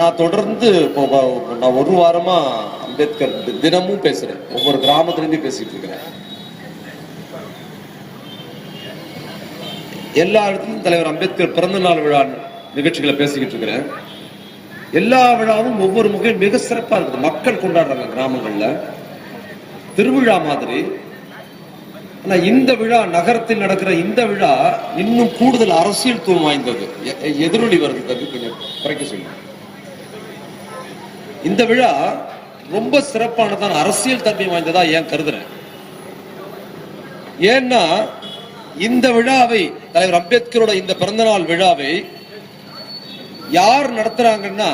நான் தொடர்ந்து இப்போ நான் ஒரு வாரமா அம்பேத்கர் தினமும் பேசுறேன். ஒவ்வொரு கிராமத்திலிருந்து பேசிட்டு இருக்கிறேன். எல்லா இடத்துலையும் தலைவர் அம்பேத்கர் பிறந்த நாள் விழா நிகழ்ச்சிகளை பேசிக்கிட்டு இருக்கிறேன். எல்லா விழாவும் ஒவ்வொரு முகையும் மிக சிறப்பா இருக்குது. மக்கள் கொண்டாடுறாங்க கிராமங்கள்ல. திருவிழா மாதிரி. ஆனா இந்த விழா நகரத்தில் நடக்கிற இந்த விழா இன்னும் கூடுதல் அரசியல் தூவம் வாய்ந்தது. எதிரொலி வருது கொஞ்சம் குறைக்க சொல்லுங்க. இந்த விழா ரொம்ப சிறப்பானதான் அரசியல் தன்மை வாய்ந்ததா ஏன் கருதுறேன்? ஏன்னா இந்த விழாவை தலைவர் அம்பேத்கரோட இந்த பிறந்தநாள் விழாவை யார் நடத்துறாங்கன்னா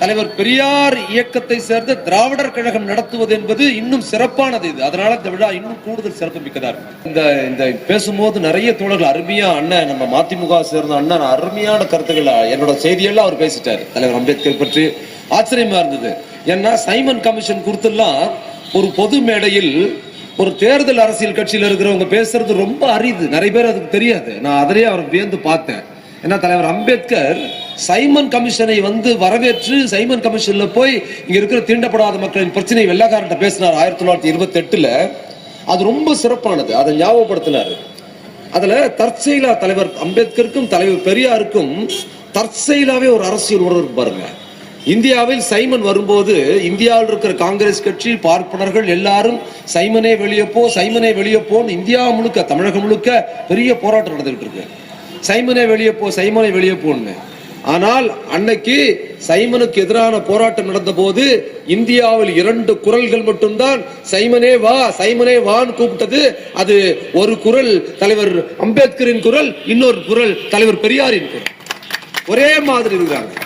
தலைவர் பெரியார் இயக்கத்தை சேர்ந்த திராவிடர் கழகம் நடத்துவது என்பது இன்னும் சிறப்பானது இது. அதனால இந்த விழா இன்னும் கூடுதல் சிறப்பு மிக்கதா இருக்கு. இந்த இந்த பேசும்போது நிறைய தோழர்கள் அருமையா அண்ணன் நம்ம மதிமுக சேர்ந்த அண்ணன் அருமையான கருத்துக்களை என்னோட செய்தியெல்லாம் அவர் பேசிட்டாரு. தலைவர் அம்பேத்கர் பற்றி ஆச்சரியமா இருந்தது. ஏன்னா சைமன் கமிஷன் கொடுத்துலாம் ஒரு பொது மேடையில் ஒரு தேர்தல் அரசியல் கட்சியில் இருக்கிறவங்க பேசுறது ரொம்ப அரிது. நிறைய பேர் அதுக்கு தெரியாது. நான் அதிலேயே அவர் வியந்து பார்த்தேன். ஏன்னா தலைவர் அம்பேத்கர் சைமன் கமிஷனை வந்து வரவேற்று சைமன் கமிஷன்ல போய் இங்க இருக்கிற தீண்டப்படாத மக்களின் பிரச்சனை வெள்ளக்காரன்ட்ட பேசினார் ஆயிரத்தி தொள்ளாயிரத்தி இருபத்தி எட்டுல அது ரொம்ப சிறப்பானது. அதை ஞாபகப்படுத்தினார். அதுல தற்செயலா தலைவர் அம்பேத்கருக்கும் தலைவர் பெரியாருக்கும் தற்செயலாவே ஒரு அரசியல் உணர்வு பாருங்கள் பாருங்க. இந்தியாவில் சைமன் வரும்போது இந்தியாவில் இருக்கிற காங்கிரஸ் கட்சி பார்ப்பனர்கள் எல்லாரும் சைமனே வெளியே போ சைமனே வெளியே போன்னு இந்தியா முழுக்க தமிழகம் முழுக்க பெரிய போராட்டம் நடந்துகிட்டு இருக்கு. சைமனே வெளியே போ வெளியப்போன்னு வெளியே போன்னு. ஆனால் அன்னைக்கு சைமனுக்கு எதிரான போராட்டம் நடந்த போது இந்தியாவில் இரண்டு குரல்கள் மட்டும்தான் சைமனே வா சைமனே வான்னு கூப்பிட்டது. அது ஒரு குரல் தலைவர் அம்பேத்கரின் குரல் இன்னொரு குரல் தலைவர் பெரியாரின் குரல். ஒரே மாதிரி இருக்காங்க